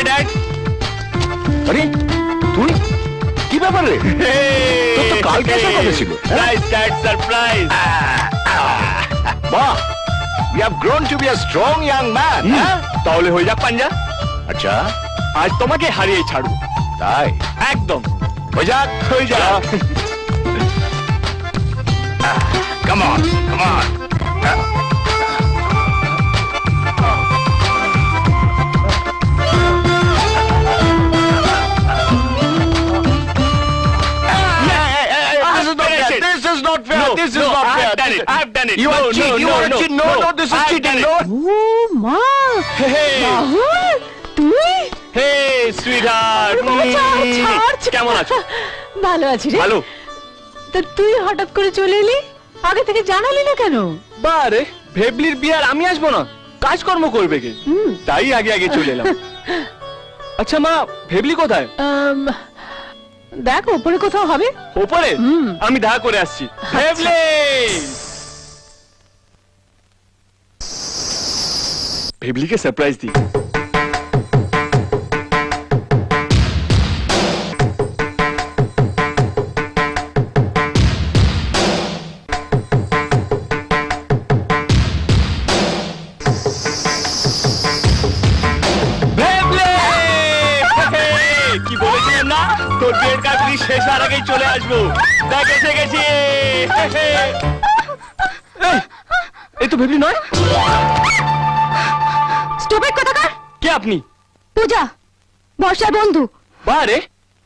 High dad আরে তুই? কি ব্যাপার রে? তোর তো কালকে আসার কথা ছিল। সারপ্রাইজ ড্যাড সারপ্রাইজ বাহ! You have grown to be a strong young man তাহলে হয়ে যাক পাঞ্জা। আচ্ছা। আজ তোমাকে হারিয়ে ছাড়বো। তাই? একদম। হয়ে যাক। হয়ে যাক। Come on come on done it. You No, are no. You no, are no, cheating. No, no. no, this is I've cheating. No. it. ও মা রাহুল তুই হে সুইটহার্ট। কেমন আছো ভালো আছি রে ভালো তা তুই হঠাৎ করে চলে এলি আগে থেকে জানালি না কেন বারে ভেবলির বিয়ার আমি আসব না কাজকর্ম করবে কে তাই আগে আগে চলে এলাম আচ্ছা মা ভেবলি কোথায় আম, দেখ ওপরে কোথাও হবে ওপরে হুম। আমি দেখা করে আসছি ভেবলি ভেবলিকে সারপ্রাইজ দিই! কি বলেছিলাম না? তোর বিয়ের শেষ হওয়ার আগেই চলে আসব। দেখ এসে গেছি এই তো ভেবলি নয়? স্টপের কোথাকার কে আপনি? পূজা বর্ষার বন্ধু। বারে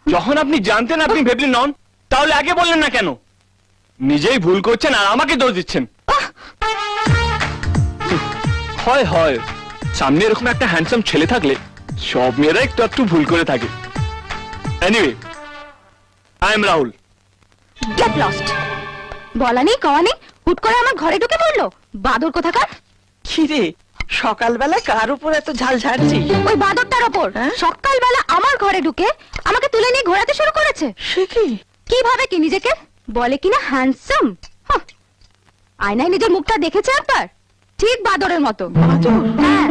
যখন আপনি জানতেন আপনি ভেবলি নন তাহলে আগে বললেন না কেন? নিজেই ভুল করছেন আর আমাকে দোষ দিচ্ছেন। হয় হয়। সামনে এরকম একটা হ্যান্ডসাম ছেলে থাকলে সব মেয়েরা একটু একটু ভুল করে থাকে। Anyway I am Rahul get lost বলা নেই কওয়া নেই হুট করে আমার ঘরে ঢুকে পড়ল। বাদর কোথাকার? খিরে সকালবেলা কার উপর এত ঝাল ঝাড়ছিস ওই বাদরটার ওপর। হ্যাঁ? সকালবেলা আমার ঘরে ঢুকে আমাকে তুলে নিয়ে ঘোরাতে শুরু করেছে। সে কি? কীভাবে কি নিজেকে? বলে কিনা হ্যান্ডসাম আয়নায় নিজের মুখটা দেখেছে একবার? ঠিক বাদরের মতো? হ্যাঁ।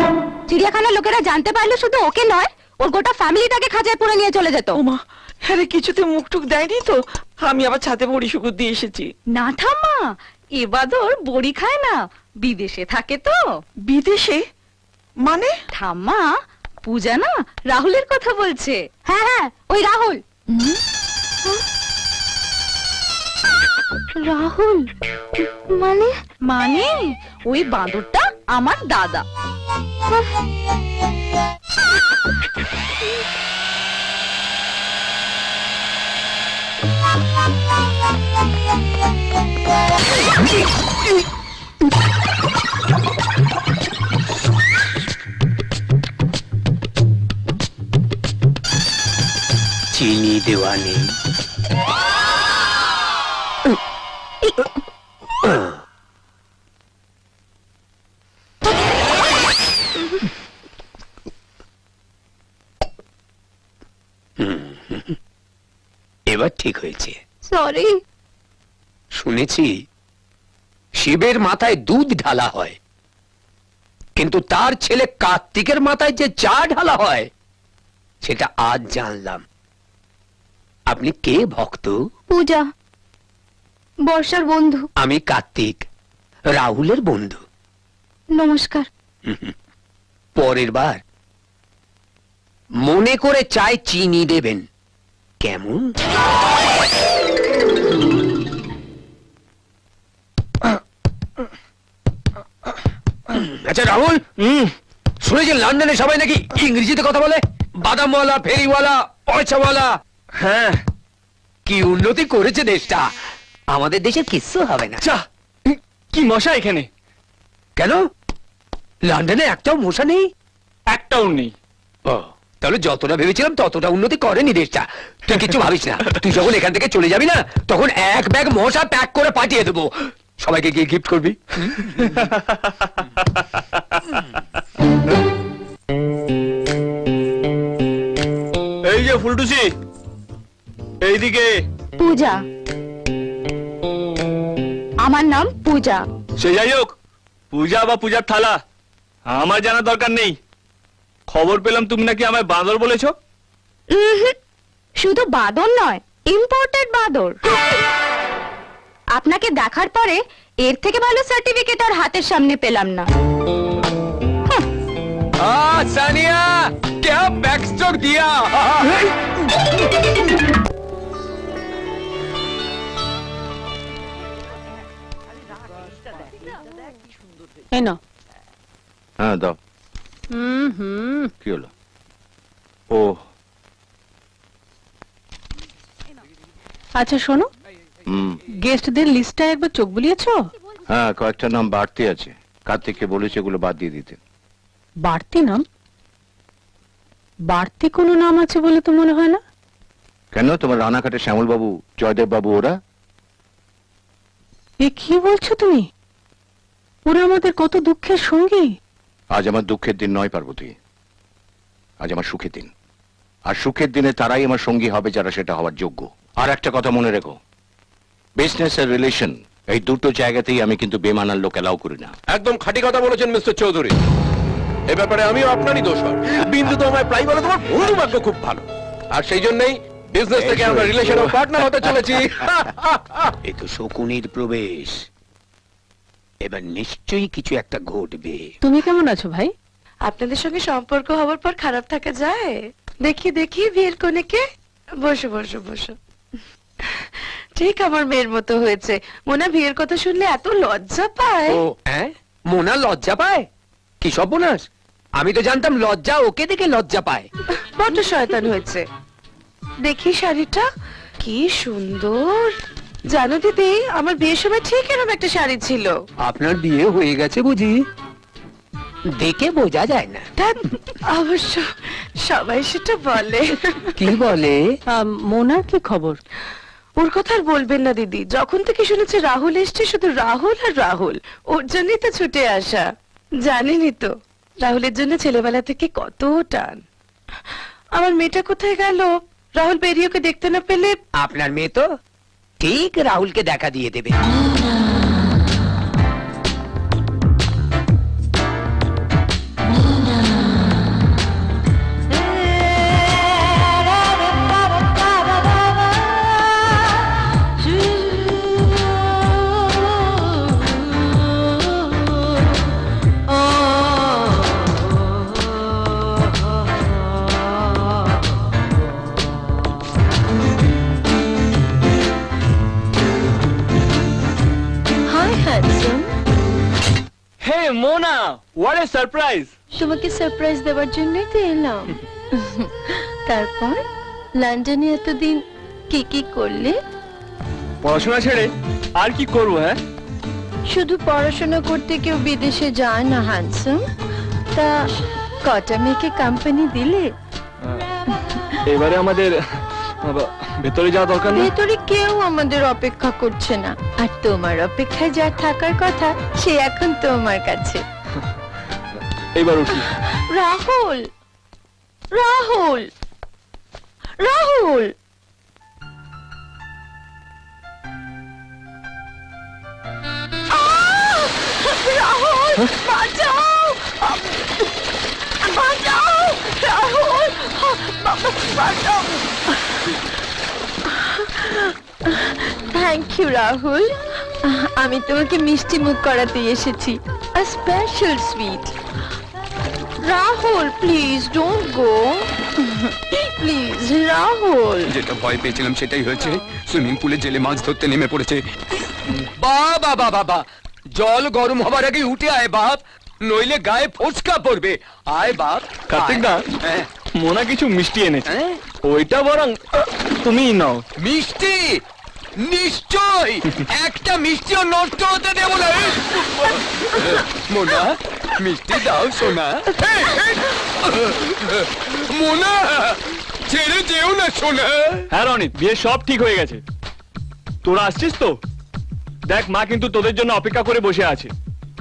চিড়িয়াখানার লোকেরা জানতে পারলে শুধু ওকে নয় ওর গোটা ফ্যামিলিটাকে খাঁচায় পুরে নিয়ে চলে যেত। ওমা হ্যাঁ রে, কিছুতে মুখ টুক দেয়নি তো? আমি আবার ছাদে বড়ি শুকুর দিয়ে এসেছি। না ঠাম্মা এ বাদর বড়ি খায় না। বিদেশে থাকে তো। বিদেশে? মানে? ঠাম্মা পূজা না রাহুলের কথা বলছে। হ্যাঁ হ্যাঁ ওই রাহুল। রাহুল? মানে? মানে? ওই বাঁদরটা আমার দাদা। চিনি দেওয়া নেই এবার ঠিক হয়েছে। সরি শুনেছি শিবের মাথায় দুধ ঢালা হয়। কিন্তু তার ছেলে কার্তিকের মাথায় যে চা ঢালা হয় সেটা আজ জানলাম। আপনি কে ভক্ত? পূজা বর্ষার বন্ধু। আমি কার্তিক রাহুলের বন্ধু। নমস্কার। পরের বার। মনে করে চায় চিনি দেবেন। কেমন? আচ্ছা রাহুল শুনেছেন লন্ডনে সবাই নাকি ইংরেজিতে কথা বলে? বাদামওয়ালা ফেরিওয়ালা পয়সাওয়ালা হ্যাঁ কি উন্নতি করেছে দেশটা। আমাদের দেশে কিচ্ছু হবে না। চা কি মশা এখানে? কেন? লন্ডনে একটাও মশা নেই? একটাও নেই। ও তাহলে যতটা ভেবেছিলাম ততটা উন্নতি করেনি দেশটা। তুই কিছু ভাবিস না। তুই যখন এখান থেকে চলে যাবি না তখন এক ব্যাগ মশা প্যাক করে পাঠিয়ে দেবো। সবাইকে গিয়ে গিফট করবি। এই যে ফুলটুসি এইদিকে। পূজা। আমার নাম পূজা। সে যাই হোক পূজা বা পূজার থালা আমার জানার দরকার নেই। খবর পেলাম তুমি নাকি আমায় বাঁদর বলেছ? শুধু বাঁদর নয় ইম্পোর্টেড বাঁদর। আপনাকে দেখার পরে এর থেকে ভালো সার্টিফিকেট আর হাতের সামনে পেলাম না। সানিয়া কে ব্যাকস্ট্রোক দিয়া? এই নাও হ্যাঁ দাও। হুম হুম। কি হলো? ও। আচ্ছা শোনো। হুম। গেস্টদের লিস্টটা একবার চোখ বুলিয়েছো? হ্যাঁ কয়েকটা নাম বাড়তি আছে। কার্তিককে বলেছে এগুলো বাদ দিয়ে দিতে। বাড়তি নাম? বাড়তি কোনো নাম আছে বলে তো মনে হয় না? কেন? তোমার রানাঘাটে শ্যামল বাবু জয়দেব বাবু ওরা? এ কি বলছো তুমি? ওরা আমাদের কত দুঃখের সঙ্গী। আজ আমার দুঃখের দিন নয় পার্বতী। আজ আমার সুখের দিন। আর সুখের দিনে তারাই আমার সঙ্গী হবে যারা সেটা হওয়ার যোগ্য। আর একটা কথা মনে রেখো। বিজনেস আর রিলেশন এই দুটো জায়গাতেই আমি কিন্তু বেমানার লোক এলাও করি না। একদম খাঁটি কথা বলেছেন মিস্টার চৌধুরী। এ ব্যাপারে আমিও আপনারই দোষ হয়। বিন্দু তো আমায় প্রায় বলে তোমার বন্ধু ভাগ্য খুব ভালো। আর সেই জন্যই বিজনেস থেকে আমরা রিলেশন পার্টনার হতে চলেছি। এ তো শকুনির প্রবেশ। এবার নিশ্চয়ই কিছু একটা ঘটবে। তুমি কেমন আছো ভাই? আপনাদের সঙ্গে সম্পর্ক হওয়ার পর খারাপ থাকা যায়? দেখি দেখি বিয়ের কোনেকে? বসো বসো বসো। ঠিক আমার মেয়ের মতো হয়েছে। মোনা বিয়ের কথা শুনলে এত লজ্জা পায়। ও হ্যাঁ? মোনা লজ্জা পায়? কি সর্বনাশ? আমি তো জানতাম লজ্জা ওকে দেখে লজ্জা পায়। বড্ড শয়তান হয়েছে। দেখি শাড়িটা কি সুন্দর। জানো দিদি আমার বিয়ের সময় ঠিক এরকম একটা শাড়ি ছিল। আপনার বিয়ে হয়ে গেছে বুঝি? দেখে বোঝা যায় না। অবশ্য সবাই সেটা বলে। কি বলে? মোনার কি খবর? ওর কথা আর বলবেন না দিদি। যখন থেকে শুনেছে রাহুল এসছে শুধু রাহুল আর রাহুল। ওর জন্যই তো ছুটে আসা। জানেনই তো রাহুলের জন্য ছেলেবেলা থেকে কত টান। আমার মেয়েটা কোথায় গেল? রাহুল বেরিয়ে ওকে দেখতে না পেলে আপনার মেয়ে তো? ঠিক রাহুলকে দেখা দিয়ে দেবে হোয়াট এ সারপ্রাইজ তোমাকে সারপ্রাইজ দেওয়ার জন্যই তো এলাম। তারপর লন্ডনে এতদিন কি কি করলে? পড়াশোনা ছেড়ে আর কি করব হ্যাঁ? শুধু পড়াশোনা করতে কেউ বিদেশে যায় না হ্যান্ডসাম তা কটা মেয়েকে কোম্পানি দিলে? এবারে আমাদের ভেতরে যাওয়া দরকার ভেতরে কেউ আমাদের অপেক্ষা করছে না। আর তোমার অপেক্ষায় যা থাকার কথা সে এখন তোমার কাছে। এবার উঠি। রাহুল! রাহুল! রাহুল! রাহুল! বাঁচাও! বাঁচাও! রাহুল! বাঁচাও! Thank you Rahul. আমি তোমাকে মিষ্টি মুখ করাতে এসেছি। A special sweet Rahul please don't go please Rahul যেটা ভয় পেয়েছিলাম সেটাই হয়েছে। সুইমিং পুলে জেলে মাছ ধরতে নেমে পড়েছে। বাবা বাবা বাবা জল গরম হবার আগে উঠে আয় বাপ। নইলে গায়ে ফোসকা পড়বে। আয় বাপ কার্তিক দা হ্যাঁ। মোনা কিছু মিষ্টি এনেছে। হ্যাঁ? ওইটা বরং তুমিই নাও। মিষ্টি? নিশ্চয়! একটা মিষ্টিও নষ্ট হতে দেব না। মোনা মিষ্টি দাও সোনা। মোনা ছেড়ে যেও না সোনা। হ্যাঁ রনিত বিয়ে সব ঠিক হয়ে গেছে। তোরা আসছিস তো? দেখ মা কিন্তু তোদের জন্য অপেক্ষা করে বসে আছে।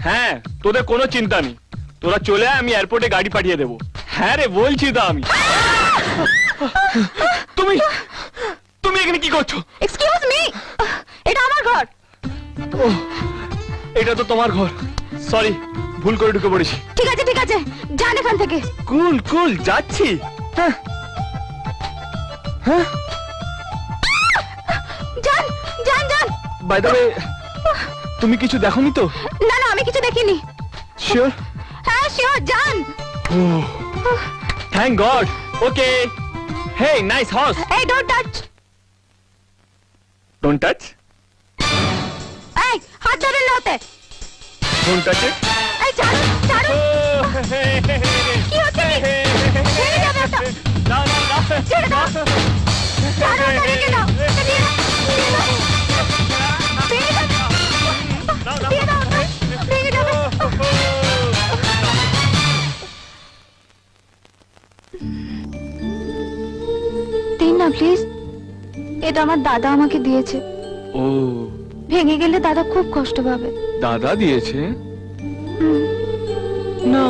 হ্যাঁ তোদের কোনো চিন্তা নেই। তোরা চলে আয় আমি এয়ারপোর্টে গাড়ি পাঠিয়ে দেবো। হ্যাঁ রে বলছি তো আমি। তুমি তুমি এখানে কি করছ? এক্সকিউজ মি এটা আমার ঘর। এটা তো তোমার ঘর। সরি ভুল করে ঢুকে পড়েছি। ঠিক আছে ঠিক আছে। যান এখান থেকে। কুল কুল যাচ্ছি। হ্যাঁ। হ্যাঁ। যান যান যান। বাই দ্য ওয়ে তুমি কিছু দেখোনি তো? না না আমি কিছু দেখিনি। শিওর হ্যাঁ শিওর যান। Thank God okay hey nice horse এই ডোন্ট টাচ ডোন্ট টাচ এই হাত ধরেন না ওতে ডোন্ট টাচ ইট এই ছাড়ুন ছাড়ুন কি হচ্ছে কি? ছেড়ে যাবে ওটা। ছেড়ে দাও। ছাড়ো ওটা, রেখে দাও। এটা আমার দাদা আমাকে দিয়েছে। ও। ভেঙে গেলে দাদা খুব কষ্ট পাবে। দাদা দিয়েছে? না।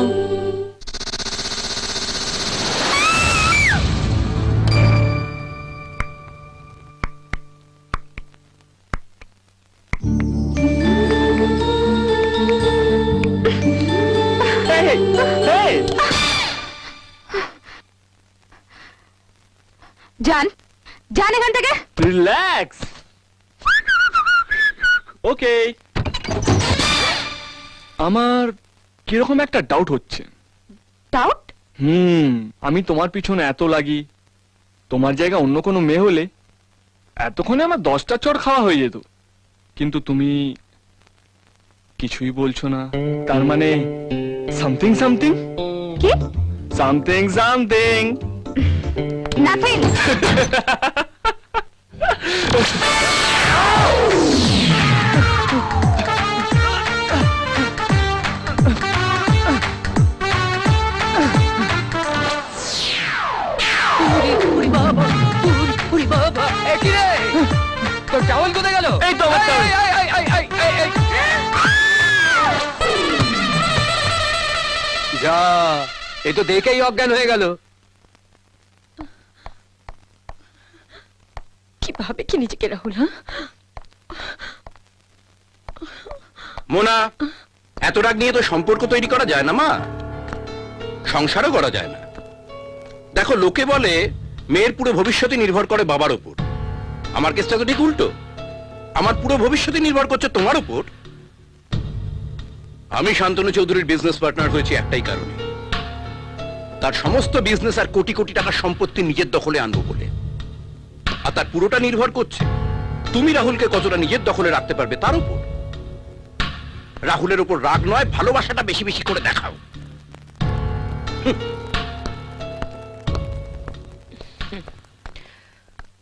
Hey! Hey! যান যান এখান থেকে। রিল্যাক্স ওকে আমার কীরকম একটা ডাউট হচ্ছে। ডাউট হুম আমি তোমার পিছনে এত লাগি। তোমার জায়গা অন্য কোনো মেয়ে হলে এতক্ষণে আমার দশটা চড় খাওয়া হয়ে যেত। কিন্তু তুমি কিছুই বলছো না। তার মানে সামথিং সামথিং কি? সামথিং সামথিং নাথিং তোর চাউল কোথায় গেল এই। যা এ তো দেখেই অজ্ঞান হয়ে গেল কীভাবে কি নিজেকে, রাহুল হ্যাঁ? মোনা, এত রাগ নিয়ে তো সম্পর্ক তৈরি করা যায় না, মা। সংসারও করা যায় না। দেখো, লোকে বলে, মেয়ের পুরো ভবিষ্যৎই নির্ভর করে বাবার আমার কেসটা তো ঠিক উল্টো। আমার পুরো ভবিষ্যৎই নির্ভর করছে তোমার উপর আমি শান্তনু চৌধুরীর বিজনেস পার্টনার হয়েছি একটাই কারণে। তার সমস্ত বিজনেস আর কোটি কোটি টাকার সম্পত্তি নিজের দখলে আনব বলে। আর তার পুরোটা নির্ভর করছে। তুমি রাহুলকে কতটা নিজের দখলে রাখতে পারবে তার উপর। রাহুলের উপর রাগ নয় ভালোবাসাটা বেশি বেশি করে দেখাও।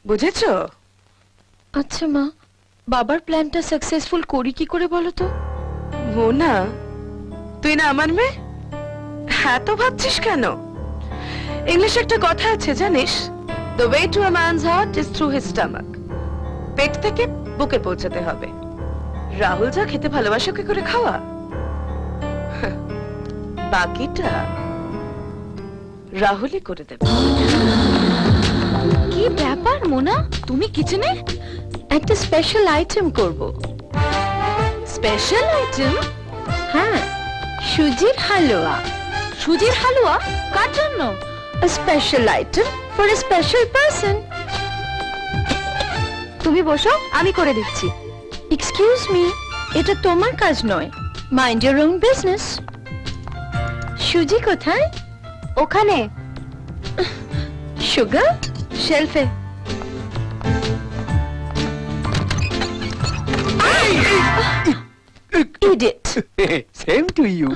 বুঝেছ? আচ্ছা মা। বাবার প্ল্যানটা সাকসেসফুল করি কি করে বলো তো? মোনা তুই না আমার মেয়ে? হ্যাঁ তো ভাবছিস কেন? ইংলিশে একটা কথা আছে জানিস? The way to a man's heart is through his stomach পেট থেকে বুকে পৌঁছাতে হবে। রাহুল যা খেতে ভালোবাসে ওকে করে খাওয়া। বাকিটা রাহুলই করে দেবে। কি ব্যাপার মোনা? তুমি কিচেনে? একটা স্পেশাল আইটেম করব। স্পেশাল আইটেম হ্যাঁ সুজির হালুয়া। সুজির হালুয়া? কার জন্য? Special item for a special person তুমি বসো আমি করে দিচ্ছি। এক্সকিউজ মি এটা তোমার কাজ নয়। মাইন্ড ইওর ওন বিজনেস সুজি কোথায়? ওখানে। সুগার শেলফে ইডিট সেম টু ইউ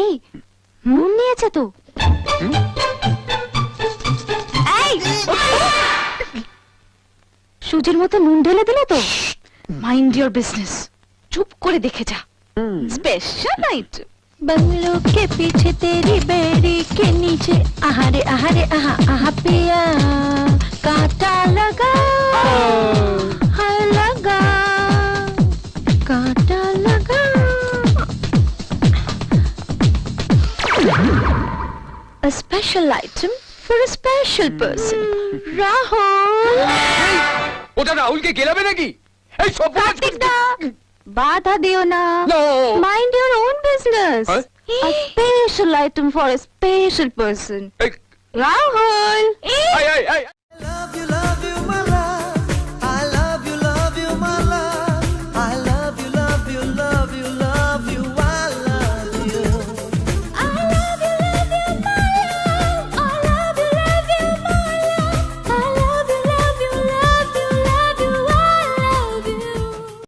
এই নুন নিয়েছে তো এই সুজির মতো নুন ঢেলে দিলে তো মাইন্ড ইওর বিজনেস চুপ করে দেখে যা স্পেশাল আইটেম बंगलों के पीछे तेरी बेड़ी के नीचे आहारे आहारे आहा आहा पिया कांटा लगा हाय लगा A special item for a special person. Rahul! ওটা রাহুলকে গেলাবে নাকি এই সব কার্তিক দা বাধা দিও না mind your own business Huh? A special item for a special person. এই Rahul! এই, এই, এই,